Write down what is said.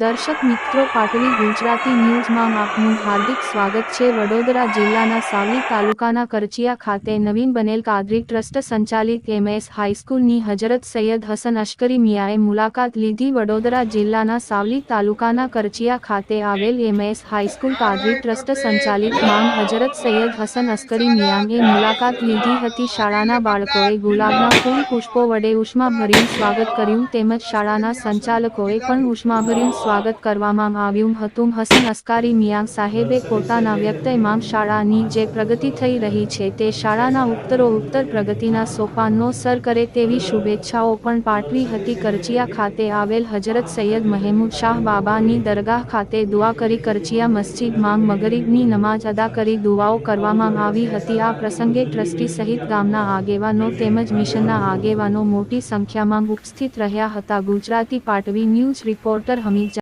દર્શક મિત્રો, પાટલી ગુજરાતી ન્યૂઝમાં આપનું હાર્દિક સ્વાગત છે. વડોદરા જિલ્લાના સાવલી તાલુકાના કરચિયા ખાતે નવીન બનેલ કાદરી ટ્રસ્ટ સંચાલિત એમએસ હાઈસ્કૂલની હજરત સૈયદ હસન અશ્કરી મિયાએ મુલાકાત લીધી. વડોદરા જિલ્લાના સાવલી તાલુકાના કરચિયા ખાતે આવેલ એમએસ હાઈસ્કૂલ કાદરી ટ્રસ્ટ સંચાલિત માંગ હજરત સૈયદ હસન અશ્કરી મિયાએ મુલાકાત લીધી હતી. શાળાના બાળકોએ ગુલાબના ફૂલ પુષ્પો વડે ઉષ્માભર્યું સ્વાગત કર્યું. તેમજ શાળાના સંચાલકોએ પણ ઉષ્માભર્યું સ્વાગત કરવામાં આવ્યું હતું. હસન અસ્કારી મિયાં સાહેબે પોતાના વ્યક્તયમાં શાળાની જે પ્રગતિ થઈ રહી છે તે શાળાના ઉત્તરો ઉત્તર પ્રગતિના સોપાનનો સર કરે તેવી શુભેચ્છાઓ પણ પાઠવી હતી. કરચિયા ખાતે આવેલ હજરત સૈયદ મહેમૂદ શાહ બાબાની દરગાહ ખાતે દુઆ કરી કરચિયા મસ્જિદમાં મગરીબની નમાજ અદા કરી દુઆઓ કરવામાં આવી હતી. આ પ્રસંગે ટ્રસ્ટી સહિત ગામના આગેવાનો તેમજ મિશનના આગેવાનો મોટી સંખ્યામાં ઉપસ્થિત રહ્યા હતા. Gujarati Patvi news reporter Hamid